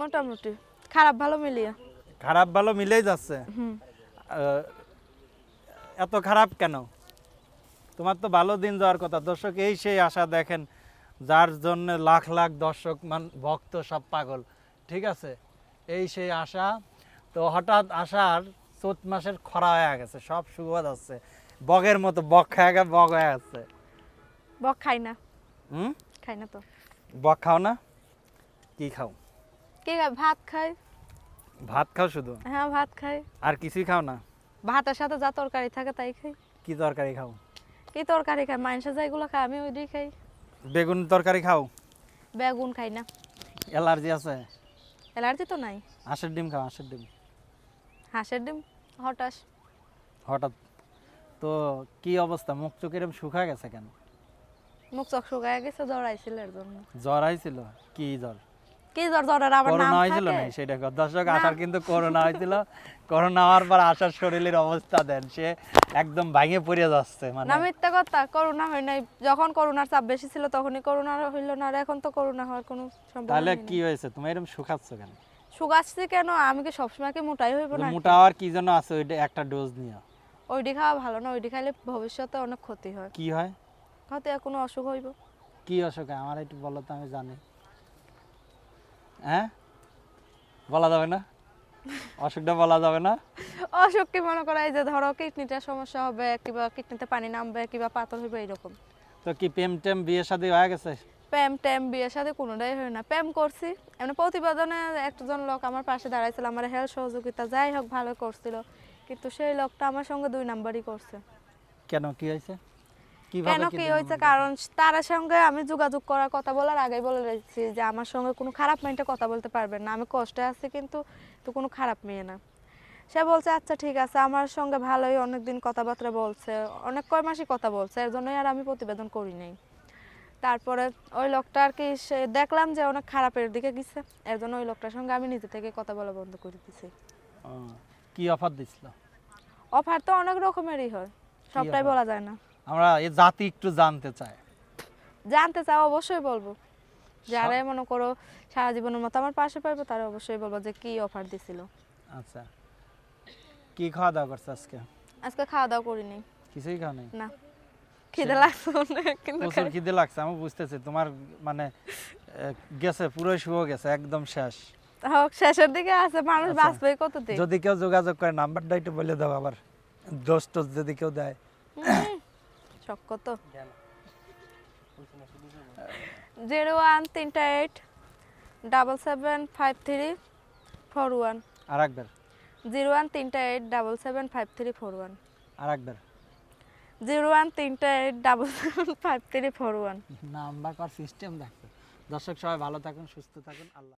মোটামুটি। খারাপ ভালো মিলিয়ে। খারাপ ভালো মিলেই যাচ্ছে। এত খারাপ কেন? তোমার তো ভালো দিন যাওয়ার কথা। দর্শক এই সেই আশা দেখেন যার জন্য লাখ লাখ দর্শক মান ভক্ত সব পাগল। ঠিক আছে? এই সেই আশা। তো হঠাৎ আসার চৈত মাসের খরা হয়ে গেছে সব শুকিয়ে যাচ্ছে। বগের মতো বক খেয়ে গে বগ হয়ে যাচ্ছে বক খাই না। হুম? খাই না তো। বক খাও না? কি খাও? কি ভাত খাই ভাত খাও শুধু? হ্যাঁ ভাত খাই আর কিছুই খাও না? ভাতের সাথে যা তরকারি থাকে তাই খাই। কি তরকারি খাও? কি তরকারি খাই? মাংস যেগুলো খাই আমি ওইটাই খাই। বেগুন তরকারি খাও? বেগুন খাই না। অ্যালার্জি আছে? অ্যালার্জি তো নাই। হাঁসের ডিম খাও হাঁসের ডিম। হাঁসের ডিম? হটাস হঠাৎ। তো কি অবস্থা? মুখ চোখ এরকম শুকা গেছে কেন? মুখ চোখ শুকায় গেছে জ্বর আইছিল এর জন্য। জ্বর আইছিল? কি জ্বর? কি জ্বর জ্বরের আবার নাম করোনা হয়েছিল না সেটা। দর্শক আসার কিন্তু করোনা হয়েছিল। করোনা হওয়ার পর আসার শরীরের অবস্থা দেন। সে একদম ভাঙে পড়ে যাচ্ছে মানে। না মিথ্যা কথা করোনা হয় নাই। যখন করোনার চাপ বেশি ছিল তখনই করোনা হইল না। আর এখন তো করোনা হওয়ার কোনো সম্ভাবনা তাহলে কি হয়েছে? তুমি এরকম শুকাচ্ছ কেন? শুকাচ্ছি কেন? আমি কি সবসময় কি মোটাই হইব না মোটা হওয়ার কি জন্য আছে? ওইটা একটা ডোজ নিয়ে ওইটি খাওয়া ভালো না ওইটি খাইলে ভবিষ্যতে অনেক ক্ষতি হয়। কি হয়? হয়তো কোনো অসুখ হইব? কি অসুখ? আমার একটু বলো তো আমি জানি। হ্যাঁ? বলা যাবে না? অসুখটা বলা যাবে না? অসুখ কি মনে করা এই যে ধরো কিডনিটা সমস্যা হবে কিংবা কিডনিতে পানি নামবে কিংবা পাথর হইবে এরকম। তো কি প্রেম টেম বিয়ে শাদী হয়ে গেছে? প্যাম ট্যাম বিয়ের সাথে কোনোটাই হয় না। প্যাম করছি। এমনি প্রতিবেদনে একজন লোক আমার পাশে দাঁড়াইছিল আমার হেল্প সহযোগিতা যাই হোক ভালো করছিল কিন্তু সেই লোকটা আমার সঙ্গে দুই নাম্বারই করছে। কেন কি হয়েছে? কেন কি হয়েছে? কারণ তার সঙ্গে আমি যোগাযোগ করার কথা বলার আগেই বলে রেখেছি যে আমার সঙ্গে কোনো খারাপ মাইন্ডে কথা বলতে পারবেন না। আমি কষ্টে আছি কিন্তু তো কোনো খারাপ মেয়ে না। সে বলছে আচ্ছা ঠিক আছে। আমার সঙ্গে ভালোই অনেকদিন কথাবার্তা বলছে। অনেক কয় মাসই কথা বলছে। এর জন্যই আর আমি প্রতিবেদন করি নাই। তারপরে ওই লোকটা আর কি সে দেখলাম যে অনেক খারাপের দিকে গেছে। এর জন্য ওই লোকটার সঙ্গে আমি নিজে থেকে কথা বলা বন্ধ করে দিছি। কি অফার দিছিল? অফার তো অনেক রকমেরই হয়। সবটাই বলা যায় না। আমরা এই জাতি একটু জানতে চাই। জানতে চাও অবশ্যই বলব। যারা মনে করো সারা জীবনের মতো আমার পাশে পাইবো তারা অবশ্যই বলব যে কি অফার দিছিল। আচ্ছা। কি খাওয়া দাওয়া করছে আজকে? আজকে খাওয়া দাওয়া করিনি। কিছুই খাও নাই? না। খিদে লাগছে কিন্তু প্রচুর খিদে লাগছে আমি বুঝতেছি। তোমার মানে গেছে পুরো শুয়ে গেছে একদম শেষ। হোক শেষের দিকে আছে মানুষ আচ্ছা। বাঁচবে কতদিন? যদি কেউ যোগাযোগ করে নাম্বারটা একটু বলে দাও আবার। দোষ যদি কেউ দেয়। শখ কত? জিরো ওয়ান তিনটা eight double seven five three four one. আর একবার। জিরো ওয়ান তিনটা eight double seven five three four one. আর একবার। জিরো ওয়ান তিনটা eight double seven five three four one. Number কর সিস্টেম দেখো। দর্শক সবাই ভালো থাকুন সুস্থ থাকুন। আল্লাহ